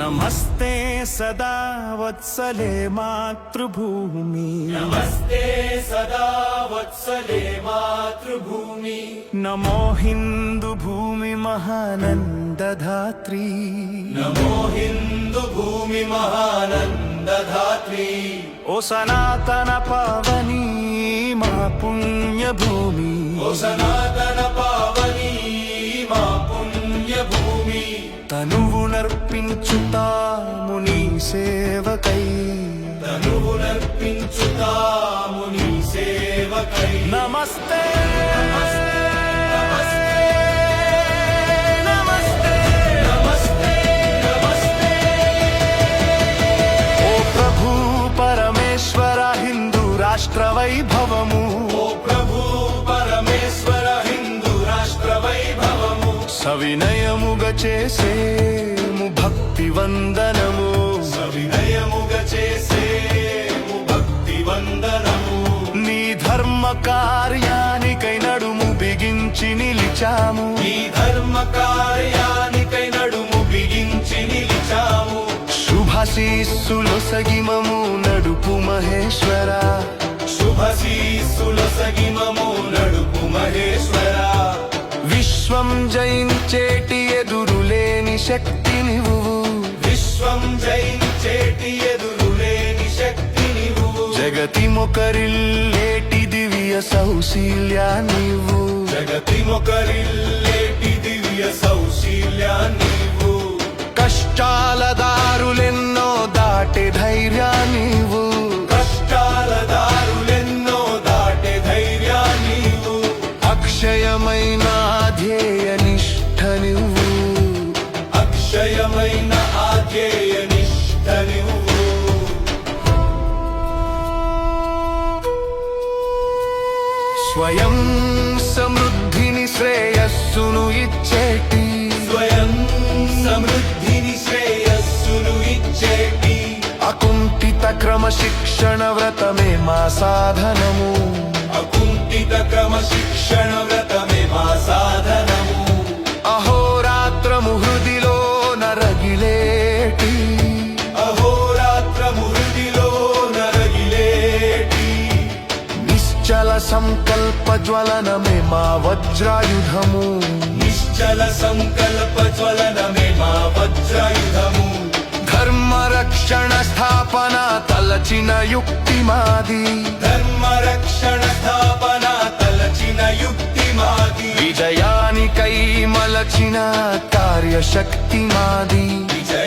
नमस्ते सदा वत्सले मातृभूमि नमस्ते सदा वत्सले मातृभूमि नमो हिन्दुभूमि महानन्दधात्री नमो हिन्दुभूमि महानन्दधात्री ओ सनातन पावनी మా పుణ్యభూమి. సనాతన పావని మా పుణ్యభూమి. తనువు నర్పించుతాము నీ సేవకై. తనువు నర్పించుతాము నీ సేవకై. నమస్తే. రాష్ట్ర వైభవ సవినయముగ చేసేము భక్తి వందనము. సవినయముగ చేసేము భక్తి వందనము నీ ధర్మ కార్యానికై నడుము బిగించి నిలిచాము. నీ ధర్మ కార్యానికై నడుము బిగించి నిలిచాము శుభశీస్సులు సగిమము నడుపు మహేశ్వర. శుభశీస్సుల సగిమము నడుపు మహేశ్వర జయించేటి ఎదురులేని శక్తి నువ్వు విశ్వం జయించేటి ఎదురులేని శక్తి నీవు జగతి మొకరిల్లేటి దివ్య సౌశీల్యా నీవు జగతి మొకరిల్లేటి దివ్య సౌశీల్య నీవు కష్టాల దారులెన్నో దాటే ధైర్యా నీవు కష్టాల దారులెన్నో దాటే ధైర్య నీవు అక్షయమైన ధ్యేయ స్వయం సమృద్ధిని శ్రేయస్సును ఇచ్చేటి. స్వయం సమృద్ధిని శ్రేయస్సును ఇచ్చేటి. అకుంఠిత క్రమశిక్షణ వ్రతమే మా సాధనము. అకుంఠిత క్రమశిక్షణ వ్రతమే మా సాధనము సంకల్ప జ్వలనమే మా వజ్రాయుధము. నిశ్చల సంకల్ప జ్వలనమే మా వజ్రాయుధము. ధర్మ రక్షణ స్థాపన తలచిన యుక్తి మాది. ధర్మ రక్షణ స్థాపన తలచిన యుక్తి మాది. విజయానికై మలచిన కార్యశక్తి మాది. విజయానికై